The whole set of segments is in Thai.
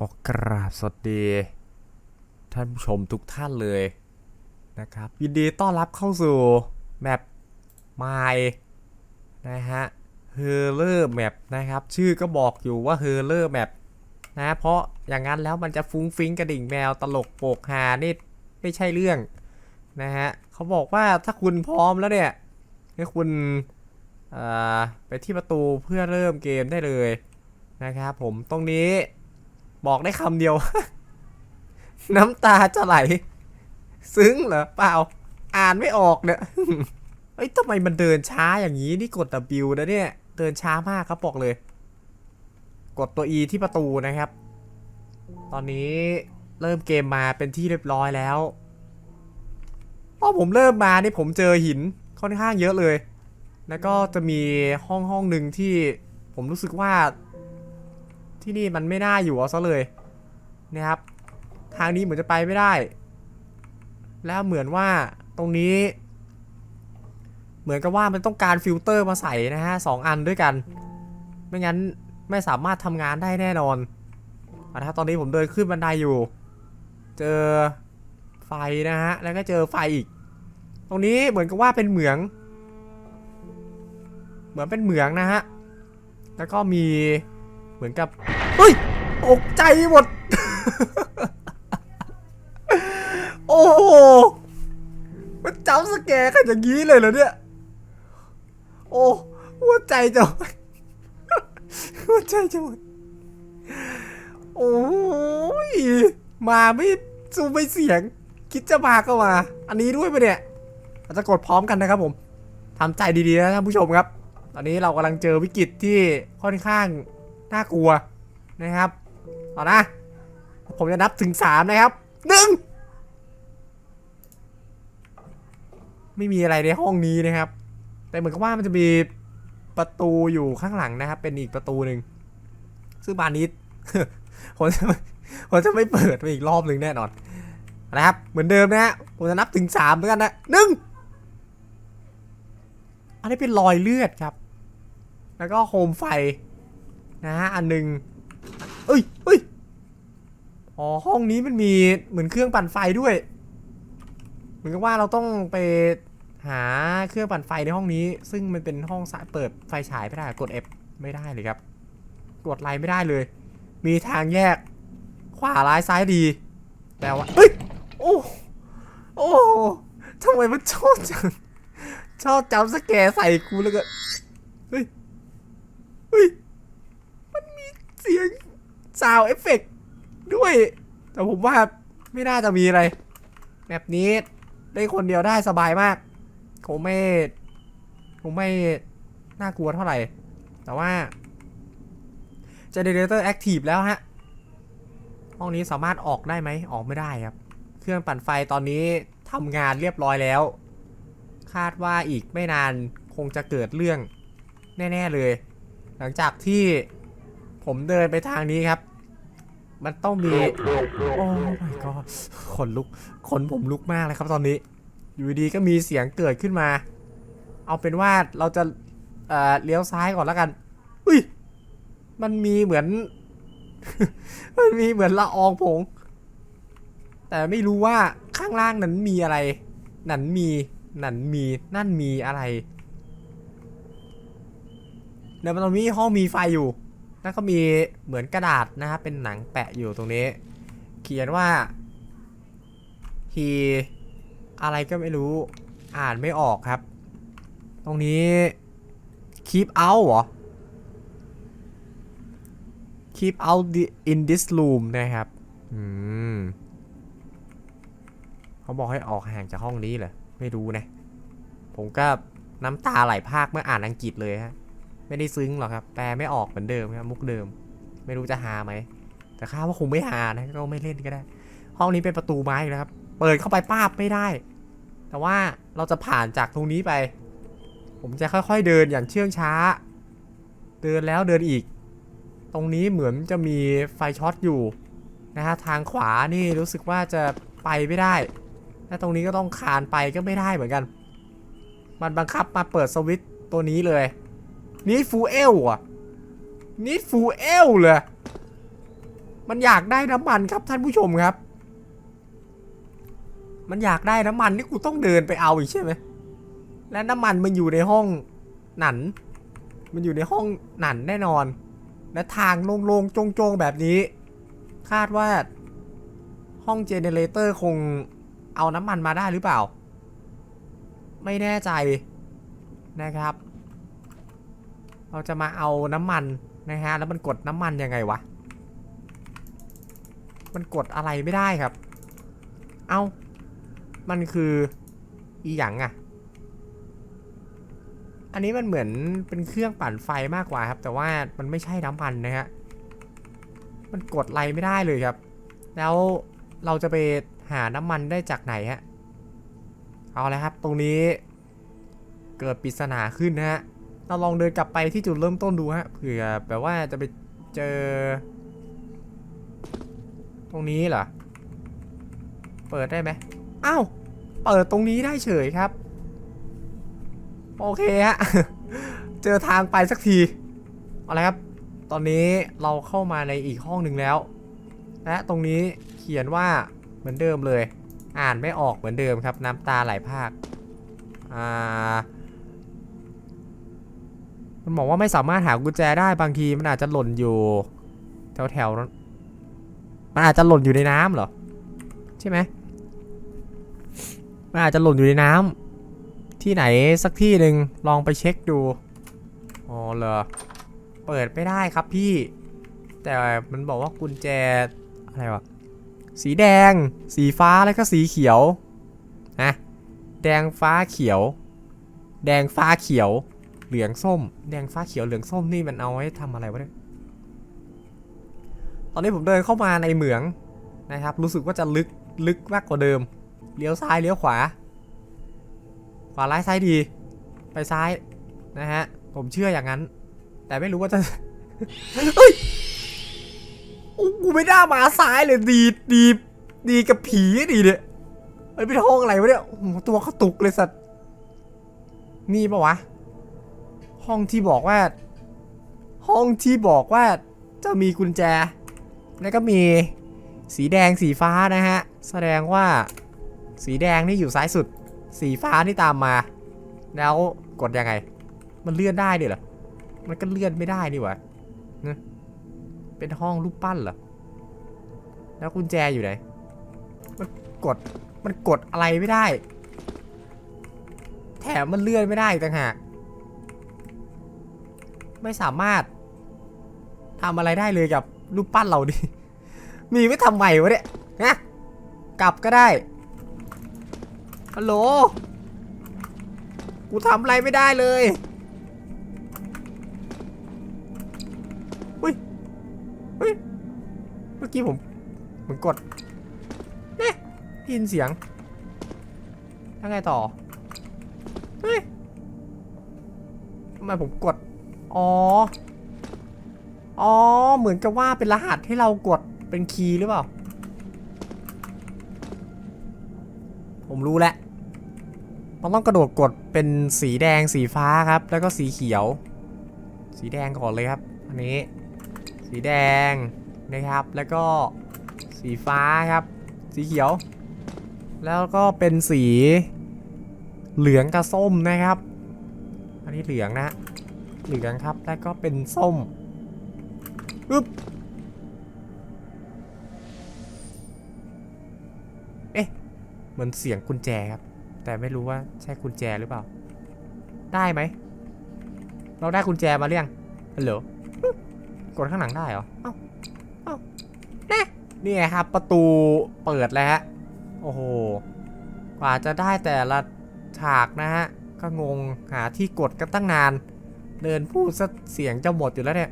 ขอกราบสวัสดี ท่านผู้ชมทุกท่านเลยนะครับ ยินดีต้อนรับเข้าสู่แมปไมนะฮะเฮอร์เลอร์แมปนะครับ ชื่อก็บอกอยู่ว่าเฮอร์เลอร์แมปนะเพราะอย่างนั้นแล้วมันจะฟุ้งฟิ้งกระดิ่งแมวตลกโปกฮานี่ไม่ใช่เรื่องนะฮะเขาบอกว่าถ้าคุณพร้อมแล้วเนี่ยให้คุณเอ่อไปที่ประตูเพื่อเริ่มเกมได้เลยนะครับผมตรงนี้ บอกได้คำเดียว น้ำตาจะไหล ซึ้งเหรอเปล่า อ่านไม่ออกเนี่ยเอ้ยทำไมมันเดินช้าอย่างนี้นี่กด W นะเนี่ย เดินช้ามากครับบอกเลย กดตัว E ที่ประตูนะครับ ตอนนี้เริ่มเกมมาเป็นที่เรียบร้อยแล้วพอผมเริ่มมานี่ผมเจอหินค่อนข้างเยอะเลย แล้วก็จะมีห้องห้องหนึ่งที่ผมรู้สึกว่า ที่นี่มันไม่น่าอยู่เอาซะเลยนะครับ ทางนี้เหมือนจะไปไม่ได้ แล้วเหมือนว่าตรงนี้ เหมือนกับว่ามันต้องการฟิลเตอร์มาใส่นะฮะสองอันด้วยกัน ไม่งั้นไม่สามารถทำงานได้แน่นอนเอาละครับตอนนี้ผมเดินขึ้นบันไดอยู่ เจอไฟนะฮะ แล้วก็เจอไฟอีก ตรงนี้เหมือนกับว่าเป็นเหมือง เหมือนเป็นเหมืองนะฮะ แล้วก็มี เหมือนกับเฮ้ยตกใจหมด โอ้โหมันจำสแกร์กันอย่างนี้เลยเหรอเนี่ย โอ้หัวใจจะหัวใจจะหมดโอ้ยมาไม่ซูมไม่เสียง คิดจะมาก็มา อันนี้ด้วยปะเนี่ยเราจะกดพร้อมกันนะครับผมทำใจดีๆนะท่านผู้ชมครับ ตอนนี้เรากำลังเจอวิกฤตที่ค่อนข้าง น่ากลัวนะครับเอานะ ผมจะนับถึงสามนะครับหนึ่งไม่มีอะไรในห้องนี้นะครับ แต่เหมือนกับว่ามันจะมีประตูอยู่ข้างหลังนะครับ เป็นอีกประตูหนึ่งซึ่งบานนี้ผมจะผมจะไม่เปิดไปอีกรอบหนึ่งแน่นอนนะครับ เหมือนเดิมนะฮะผมจะนับถึงสามเหมือนกันนะหนึ่งอันนี้เป็นรอยเลือดครับ แล้วก็โคมไฟ นะฮะอันหนึ่งเอ้ยเอ้ยอ๋อห้องนี้มันมีเหมือนเครื่องปั่นไฟด้วย เหมือนกับว่าเราต้องไปหาเครื่องปั่นไฟในห้องนี้ ซึ่งมันเป็นห้องสายเปิดไฟฉายไม่ได้กด F ไม่ได้เลยครับกดไลน์ไม่ได้เลย มีทางแยกขวาร้ายซ้ายดี แต่ว่าเฮ้ยโอ้โอ้ทำไมมันชอบจังชอบจำสแกใส่กูแล้วก็เฮ้ยเฮ้ย สียงซาวเอฟเฟกด้วย แต่ผมว่าไม่น่าจะมีอะไร แบบนี้ได้คนเดียวได้สบายมากคงไม่คงไม่น่ากลัวเท่าไหร่ แต่ว่า Generator Active แล้วฮะ ห้องนี้สามารถออกได้ไหม ออกไม่ได้ครับ เครื่องปั่นไฟตอนนี้ทำงานเรียบร้อยแล้ว คาดว่าอีกไม่นานคงจะเกิดเรื่องแน่ ๆ เลย หลังจากที่ ผมเดินไปทางนี้ครับ มันต้องมี โอ้ my god ขนลุก ขนผมลุกมากเลยครับตอนนี้ อยู่ดีๆก็มีเสียงเกิดขึ้นมา เอาเป็นว่าเราจะเอ่อเลี้ยวซ้ายก่อนแล้วกัน อุ้ย มันมีเหมือน มันมีเหมือนละอองผง แต่ไม่รู้ว่าข้างล่างนั้นมีอะไร นั่นมี นั่นมี นั่นมีอะไรเดี๋ยวมันตรงนี้ห้องมีไฟอยู่ แล้วก็มีเหมือนกระดาษนะครับเป็นหนังแปะอยู่ตรงนี้ เขียนว่า he อะไรก็ไม่รู้อ่านไม่ออกครับ ตรงนี้ keep out เหรอ keep out the in this room นะครับ อืมเขาบอกให้ออกห่างจากห้องนี้เหรอ ไม่รู้นะ ผมก็น้ำตาไหลพากเมื่ออ่านอังกฤษเลยฮะ ไม่ได้ซึ้งหรอกครับแปลไม่ออกเหมือนเดิมครับมุกเดิม ไม่รู้จะหาไหม แต่ข้าว่าคงไม่หานะ ก็ไม่เล่นก็ได้ ห้องนี้เป็นประตูไม้อีกแล้วครับ เปิดเข้าไปป้าบไม่ได้ แต่ว่าเราจะผ่านจากตรงนี้ไป ผมจะค่อยๆเดินอย่างเชื่องช้า เดินแล้วเดินอีก ตรงนี้เหมือนจะมีไฟช็อตอยู่นะฮะทางขวานี่รู้สึกว่าจะไปไม่ได้ และตรงนี้ก็ต้องคานไปก็ไม่ได้เหมือนกัน มันบังคับมาเปิดสวิตตัวนี้เลย นี่ฟูเอลอะนี่ฟูเอลเลยมันอยากได้น้ำมันครับท่านผู้ชมครับ มันอยากได้น้ำมันนี่กูต้องเดินไปเอาอีกใช่ไหมและน้ำมันมันอยู่ในห้องหนัน มันอยู่ในห้องหนันแน่นอน และทางโล่งๆโจงๆแบบนี้ คาดว่า ห้องเจเนเรเตอร์คงเอาน้ำมันมาได้หรือเปล่า ไม่แน่ใจนะครับ เราจะมาเอาน้ำมันนะฮะ แล้วมันกดน้ำมันยังไงวะ มันกดอะไรไม่ได้ครับ เอามันคืออีหยังอะอันนี้มันเหมือนเป็นเครื่องปั่นไฟมากกว่าครับ แต่ว่ามันไม่ใช่น้ำมันนะฮะ มันกดอะไรไม่ได้เลยครับ แล้วเราจะไปหาน้ำมันได้จากไหนฮะ เอาเลยครับ ตรงนี้เกิดปริศนาขึ้นนะฮะ เราลองเดินกลับไปที่จุดเริ่มต้นดูฮะเผื่อแบบว่าจะไปเจอ ตรงนี้เหรอ เปิดได้ไหมอ้าว เปิดตรงนี้ได้เฉยครับ โอเคฮะ เจอทางไปสักที เอาละครับ ตอนนี้เราเข้ามาในอีกห้องหนึ่งแล้ว และตรงนี้เขียนว่าเหมือนเดิมเลย อ่านไม่ออกเหมือนเดิมครับ น้ำตาไหลภาค อ่า มันบอกว่าไม่สามารถหากุญแจได้บางทีมันอาจจะหล่นอยู่แถวแถวๆนั้นมันอาจจะหล่นอยู่ในน้ำเหรอ ใช่ไหมมันอาจจะหล่นอยู่ในน้ำที่ไหนสักที่หนึ่งลองไปเช็คดูอ๋อเหรอเปิดไม่ได้ครับพี่ แต่มันบอกว่ากุญแจอะไรวะสีแดง สีฟ้าแล้วก็สีเขียวนะแดงฟ้าเขียว แดงฟ้าเขียว เหลืองส้ม แดงฟ้าเขียวเหลืองส้มนี่มันเอาไว้ทำอะไรวะเนี่ย ตอนนี้ผมเดินเข้ามาในเหมืองนะครับ รู้สึกว่าจะลึกลึกมากกว่าเดิม เลี้ยวซ้ายเลี้ยวขวา ขวาร้ายซ้ายดี ไปซ้ายนะฮะ ผมเชื่ออย่างนั้น แต่ไม่รู้ว่าจะเฮ้ยโอ้กูไม่น่ามาซ้ายเลยดีดีดีกับผีดีเนี่ยมันเป็นห้องอะไรวะเนี่ยตัวเขาตุกเลยสัตว์นี่ปะวะ ห้องที่บอกว่า ห้องที่บอกว่าจะมีกุญแจ แล้วก็มีสีแดงสีฟ้านะฮะ แสดงว่าสีแดงนี่อยู่ซ้ายสุด สีฟ้านี่ตามมา แล้วกดยังไง มันเลื่อนได้ด้วยเหรอ มันก็เลื่อนไม่ได้นี่หวะนะเป็นห้องรูปปั้นเหรอ แล้วกุญแจอยู่ไหน มันกด มันกดอะไรไม่ได้ แถมมันเลื่อนไม่ได้ต่างหาก ไม่สามารถทำอะไรได้เลยกับรูปปั้นเราดิ มีไว้ทำไมวะเนี่ยฮะกลับก็ได้ ฮัลโหล กูทำอะไรไม่ได้เลยอุ้ยอุ้ย เมื่อกี้ผมเหมือนกดเนี่ยได้ยินเสียงแล้วไงต่อ เฮ้ยทำไมผมกด อ๋อ อ๋อ เหมือนกับว่าเป็นรหัสให้เรากดเป็นคีย์หรือเปล่า ผมรู้แล้ว มันต้องกระโดดกดเป็นสีแดงสีฟ้าครับ แล้วก็สีเขียว สีแดงก่อนเลยครับ อันนี้ สีแดงนะครับ แล้วก็สีฟ้าครับ สีเขียว แล้วก็เป็นสีเหลืองกับส้มนะครับ อันนี้เหลืองนะ เหลืองครับ แล้วก็เป็นส้มปึ๊บเอ๊ะ เหมือนเสียงกุญแจครับ แต่ไม่รู้ว่าใช่กุญแจหรือเปล่า ได้ไหม เราได้กุญแจมาหรือยังฮัลโหลกดข้างหลังได้เหรอ เอ้า เอ้าแน่นี่ไงครับ ประตูเปิดแล้วฮะ โอ้โห กว่าจะได้แต่ละฉากนะฮะ ก็งงหาที่กดกันตั้งนาน เดินพูดเสียงจะหมดอยู่แล้วเนี่ย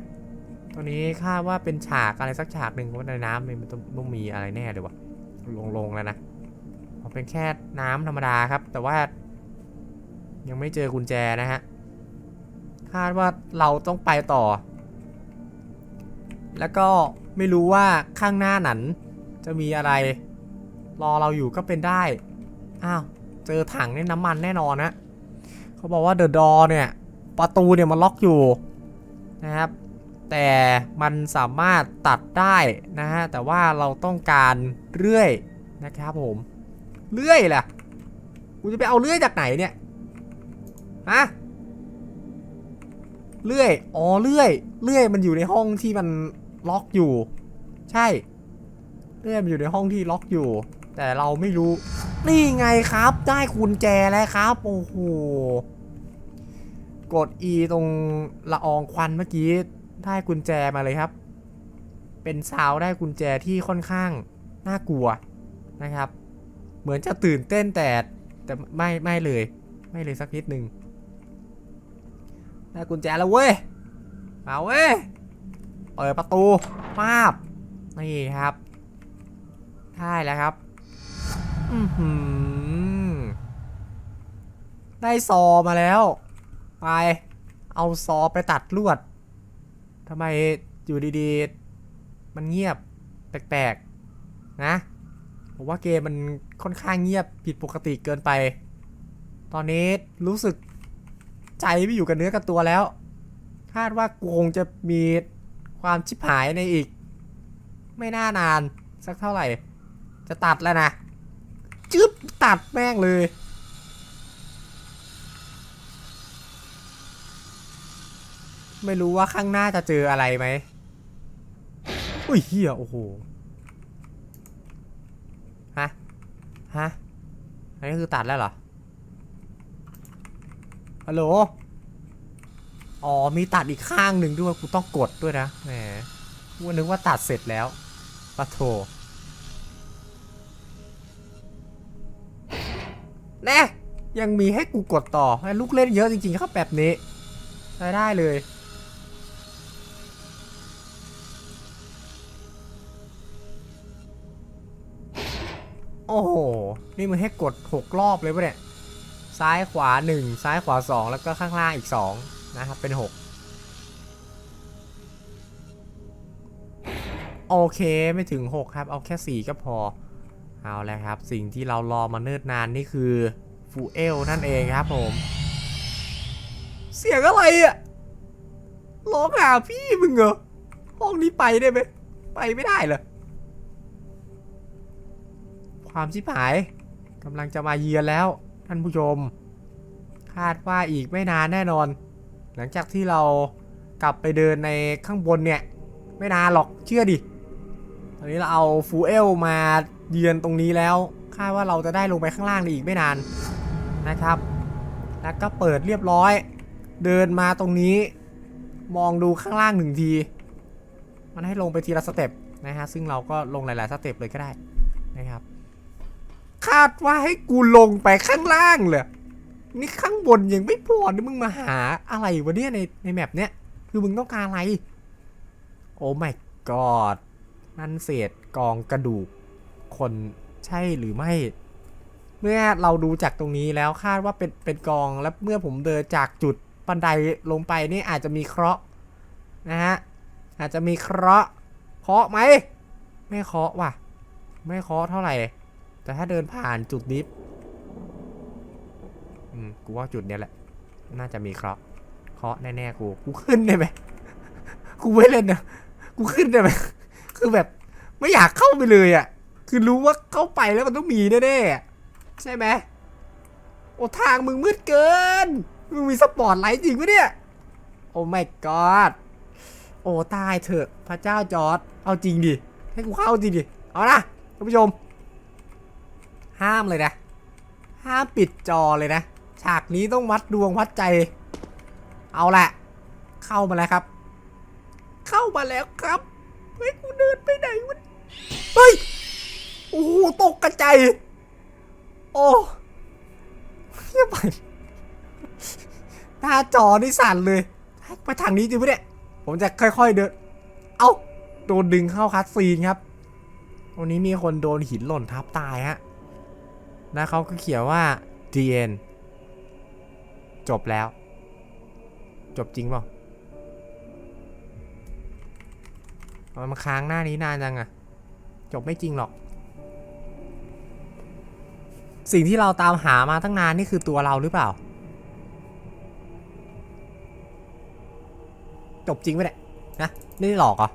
ตัวนี้คาดว่าเป็นฉากอะไรสักฉากหนึ่งว่าในน้ำมันต้องต้องมีอะไรแน่เลยวะลงลงแล้วนะเป็นแค่น้ำธรรมดาครับ แต่ว่า ยังไม่เจอกุญแจนะฮะ คาดว่าเราต้องไปต่อ แล้วก็ไม่รู้ว่าข้างหน้าหนัน จะมีอะไร รอเราอยู่ก็เป็นได้ อ้าว เจอถังนี่น้ำมันแน่นอนนะเขาบอกว่าเดอะดอเนี่ย ประตูเนี่ยมันล็อกอยู่นะครับ แต่มันสามารถตัดได้นะฮะแต่ว่าเราต้องการเลื่อยนะครับผมเลื่อยล่ะกูจะไปเอาเลื่อยจากไหนเนี่ยฮะเลื่อยอ๋อเลื่อยเลื่อยมันอยู่ในห้องที่มันล็อกอยู่ ใช่ เลื่อยมันอยู่ในห้องที่ล็อกอยู่ แต่เราไม่รู้ นี่ไงครับ ได้กุญแจแล้วครับ โอ้โห กด E ตรงละอองควันเมื่อกี้ได้กุญแจมาเลยครับ เป็นซาวได้กุญแจที่ค่อนข้างน่ากลัวนะครับ เหมือนจะตื่นเต้นแต่แต่ไม่ไม่เลย ไม่เลยสักนิดหนึ่งได้กุญแจแล้วเว้ย มาเว้ย เปิดประตูป้าบ นี่ครับ ได้แล้วครับ อือหือได้ซอมาแล้ว ไป เอาซอไปตัดลวดทำไมอยู่ดีๆ มันเงียบแปลกๆ นะ ผมว่าเกมมันค่อนข้างเงียบผิดปกติเกินไป ตอนนี้รู้สึกใจไม่อยู่กับเนื้อกับตัวแล้ว คาดว่ากูคงจะมีความชิบหายในอีก ไม่น่านานสักเท่าไหร่ จะตัดแล้วนะ จึ๊บตัดแม่งเลย ไม่รู้ว่าข้างหน้าจะเจออะไรไหมอุ้ยเฮียโอ้โห ฮะ ฮะ อันนี้คือตัดแล้วเหรอ ฮัลโหล อ๋อ มีตัดอีกข้างหนึ่งด้วย กูต้องกดด้วยนะแหมกูนึกว่าตัดเสร็จแล้วปะโถแน่ยังมีให้กูกดต่อให้ลูกเล่นเยอะจริงๆครับแบบนี้ ได้เลย นี่มึงให้กด 6 รอบเลยปะเนี่ย ซ้ายขวา 1 ซ้ายขวา 2 แล้วก็ข้างล่างอีก 2 นะครับ เป็น 6 โอเคไม่ถึง 6 ครับ เอาแค่ 4 ก็พอ เอาแล้วครับ สิ่งที่เรารอมาเนิ่นนานนี่คือฟูเอลนั่นเองครับผม เสียงอะไรอะร้องหาพี่มึงเหรอ ห้องนี้ไปได้ไหม ไปไม่ได้เหรอ ความชิบหาย กำลังจะมาเยือนแล้ว ท่านผู้ชม คาดว่าอีกไม่นานแน่นอน หลังจากที่เรากลับไปเดินในข้างบนเนี่ย ไม่นานหรอกเชื่อดิตอนนี้เราเอาฟูเอลมาเยือนตรงนี้แล้วคาดว่าเราจะได้ลงไปข้างล่างในอีกไม่นานนะครับ แล้วก็เปิดเรียบร้อย เดินมาตรงนี้ มองดูข้างล่างหนึ่งที มันให้ลงไปทีละสเต็ปนะฮะซึ่งเราก็ลงหลาย ๆ สเต็ปเลยก็ได้นะครับ คาดว่าให้กูลงไปข้างล่างเลยนี่ข้างบนยังไม่พอนี่มึงมาหาอะไรวะเนี่ยในในแมปเนี้ยคือมึงต้องการอะไร โอ้ my god นั่นเศษกองกระดูก คนใช่หรือไม่ เมื่อเราดูจากตรงนี้แล้วคาดว่าเป็นเป็นกองแล้วเมื่อผมเดินจากจุดบันไดลงไปนี่อาจจะมีเคราะห์นะฮะอาจจะมีเคราะห์เคาะไหมไม่เคาะว่ะ ไม่เคาะเท่าไหร่ แต่ถ้าเดินผ่านจุดนี้อืมกูว่าจุดเนี้ยแหละ น่าจะมีเคราะห์เคราะห์แน่ๆกูกูขึ้นได้ไหมกูไม่เล่นนะกูขึ้นได้ไหมคือแบบไม่อยากเข้าไปเลยอะ คือรู้ว่าเข้าไปแล้วมันต้องมีแน่ๆอะใช่ไหมโอ้ทางมึงมืดเกิน มึงมีสปอร์ตไลท์จริงปะเนี่ย โอ้ my god โอ้ตายเถอะ พระเจ้าจอร์ดเอาจริงดิ ให้กูเข้าจริงดิ เอานะท่านผู้ชม ห้ามเลยนะ ห้ามปิดจอเลยนะ ฉากนี้ต้องวัดดวงวัดใจ เอาละ เข้ามาแล้วครับ เข้ามาแล้วครับเฮ้ยกูเดินไปไหนวะเฮ้ยโอ้โหตกกระจายโอ้เฮียไปหน้าจอนี่สั่นเลยไปทางนี้จริงปะเนี่ยผมจะค่อย ๆ เดิน เอ้าโดนดึงเข้าคัสซีนครับ วันนี้มีคนโดนหินหล่นทับตายฮะ แล้วเขาก็เขียนว่า DN จบแล้ว จบจริงเปล่ามันค้างหน้านี้นานจังอะจบไม่จริงหรอก สิ่งที่เราตามหามาตั้งนานนี่คือตัวเราหรือเปล่า จบจริงไหมเนี่ยนะนี่หลอกเหรอ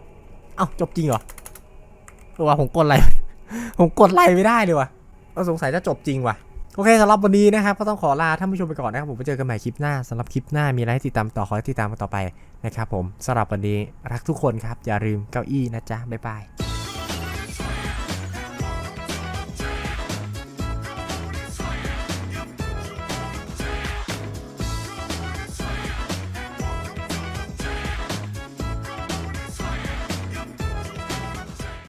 เอ้าจบจริงเหรอเออว่าผมกดอะไร ผมกดไลค์ไม่ได้เลยว่ะ ก็สงสัยจะจบจริงว่ะ โอเคสำหรับวันนี้นะครับ ก็ต้องขอลาท่านผู้ชมไปก่อนนะครับ ผมไปเจอกันใหม่คลิปหน้าสำหรับคลิปหน้ามีอะไรให้ติดตามต่อขอให้ติดตามกันต่อไปนะครับผมสำหรับวันนี้รักทุกคนครับอย่าลืมเก้าอี้นะจ๊ะบ๊ายบาย